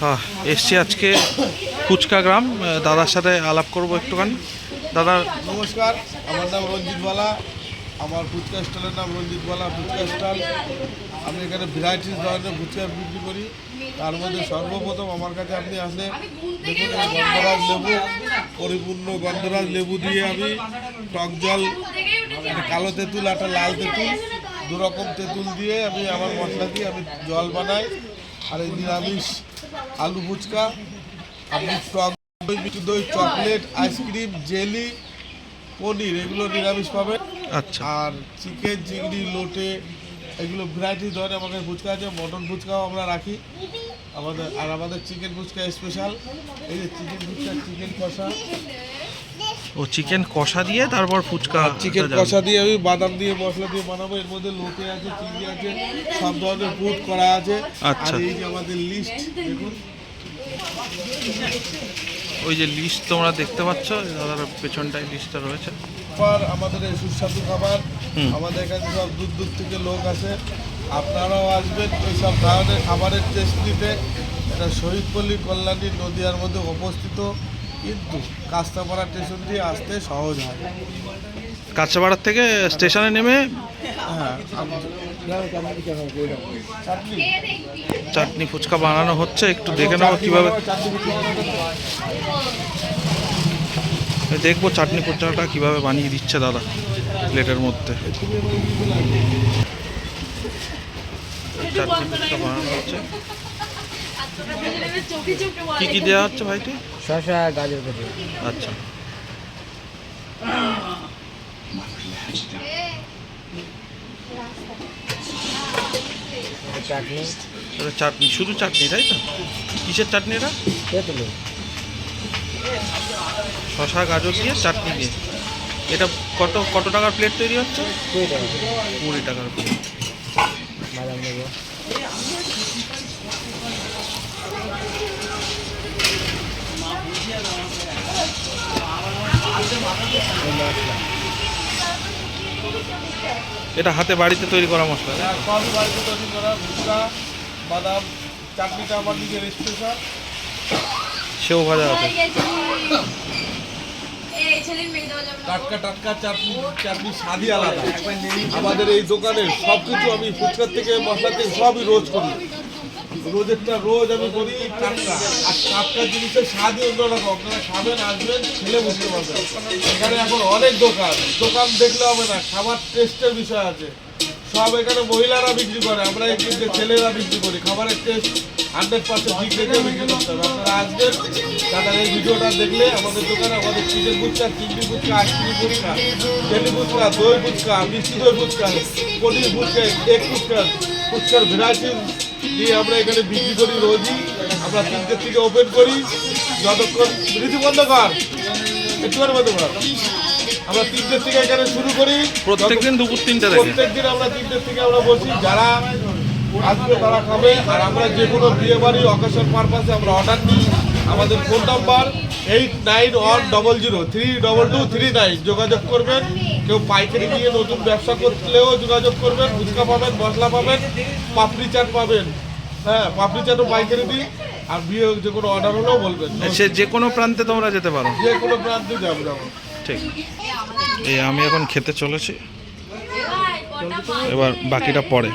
হ্যাঁ এসছি আজকে ফুচকা গ্রাম। দাদার সাথে আলাপ করব একটুখানি। দাদা, নমস্কার, আমার নাম রঞ্জিত বালা। আমার ফুচকা স্টলের নাম রঞ্জিত বালা ফুচকা স্টল। আমি এখানে ভ্যারাইটিস ধরনের ফুচকা বিক্রি করি। তার মধ্যে সর্বপ্রথম আমার কাছে আপনি আসলে দেখুন, গন্ধরাজ লেবু, পরিপূর্ণ গন্ধরাজ লেবু দিয়ে আমি টক জল একটা কালো তেঁতুল, একটা লাল তেঁতুল দু রকম তেঁতুল দিয়ে আমি আমার মশলা দিয়ে আমি জল বানাই। আর এই নিরামিষ আলু ফুচকা আপনি টক দই মিষ্টি দই চকলেট আইসক্রিম জেলি পনির এগুলো নিরামিষ পাবেন। আচ্ছা। আর চিকেন চিংড়ি লোটে এগুলো ভ্যারাইটি ধরনের আমাদের ফুচকা আছে মটন ফুচকাও আমরা রাখি। আমাদের আর আমাদের চিকেন ফুচকা স্পেশাল এই যে চিকেন ফুচকা চিকেন কষা। ও চিকেন কষা দিয়ে তারপর ফুচকা চিকেন কষা দিয়ে আমি বাদাম দিয়ে মশলা দিয়ে বানাবো। এর মধ্যে লোটে আছে চিংড়ি আছে সব ধরনের ফুড করা আছে। আচ্ছা। এই যে আমাদের লিস্ট দেখুন। ওই যে লিস্ট তোমরা দেখতে পাচ্ছ দাদার পেছনটায় লিস্টটা রয়েছে। খাবার আমাদের এই সুস্বাদু খাবার। আমাদের এখানে সব দূর দূর থেকে লোক আসে। আপনারাও আসবেন এইসব ধরনের খাবারের টেস্ট নিতে। এটা শহীদপল্লী কল্যাণী নদিয়ার মধ্যে অবস্থিত। কিন্তু কাস্তাপাড়া স্টেশন দিয়ে আসতে সহজ হয়। কাঁচাপাড়ার থেকে স্টেশনে নেমে হ্যাঁ চাটনি। ফুচকা বানানো হচ্ছে একটু দেখে নেব কীভাবে দেখব চাটনি ফুচকাটা কীভাবে বানিয়ে দিচ্ছে দাদা প্লেটের মধ্যে। চাটনি ফুচকা বানানো হচ্ছে। কি কি দেওয়া হচ্ছে ভাইটি? শশা গাজর কেটে। আচ্ছা। চাটনি। চাটনি শুধু চাটনি তাই তো? কিসের চাটনি এটা? তেঁতুল। শশা গাজর দিয়ে চাটনি দিয়ে। এটা কত কত টাকার প্লেট তৈরি হচ্ছে? কুড়ি টাকা। কুড়ি টাকার প্লেট। বাদাম নেব মশলা এটা হাতে বাড়িতে তৈরি করা মশলা। সবই বাড়িতে তৈরি করা ভুট্টা বাদাম চাটনিটা আমার নিজের স্পেশাল। সেও ভাজা আছে। টাটকা টাটকা চাটনি চাটনি স্বাদই আলাদা। আমাদের এই দোকানে সব কিছু আমি ফুচকার থেকে মশলা থেকে সবই রোজ করি। রোজেরটা রোজ আমি করি টাটকা আর টাটকা জিনিসের স্বাদই অন্যরকম। আপনারা খাবেন, আসবেন, খেলে বুঝতে পারবেন। এখানে এখন অনেক দোকান। দোকান দেখলে হবে না, খাবার টেস্টের বিষয় আছে। সব এখানে মহিলারা বিক্রি করে, আমরা এখানে ছেলেরা বিক্রি করি। খাবারের টেস্ট হান্ড্রেড পার্সেন্ট ঠিক রেখে বিক্রি করতে হবে। আপনারা আসবেন, দাদা এই ভিডিওটা দেখলে আমাদের দোকানে আমাদের চিকেন ফুচকা, চিংড়ি fuchka ice cream fuchka jelly fuchka, দই ফুচকা, মিষ্টি দই ফুচকা, পনির ফুচকা এগ ফুচকা, ফুচকার ভ্যারাইটি দিয়ে আমরা এখানে বিক্রি করি রোজই। আমরা তিনটের থেকে ওপেন করি। যতক্ষণ রীতি বন্ধ কর একটুখানি বন্ধ কর। আমরা তিনটের থেকে এখানে শুরু করি। প্রত্যেকদিন দুপুর তিনটে থেকে। প্রত্যেক দিন আমরা তিনটের থেকে আমরা বসি। যারা আসবে তারা খাবে। আর আমরা যে কোনো বিয়ে বাড়ি অকেশন পারপাসে আমরা অর্ডার নিই আমাদের phone number eight nine one double zero three double two three nine. যোগাযোগ করবেন। কেউ পাইকারি দিয়ে নতুন ব্যবসা করলেও যোগাযোগ করবেন। ফুচকা পাবেন মশলা পাবেন পাপড়ি চাট পাবেন। হ্যাঁ পাপড়ি চাটও পাইকারি দিই। আর বিয়ে যে কোনো অর্ডার হলেও বলবেন। সে যে কোনো প্রান্তে তোমরা যেতে পারো। যে কোনো প্রান্তে যাব যাব। ঠিক। এই আমি এখন খেতে চলেছি। এবার বাকিটা পরে।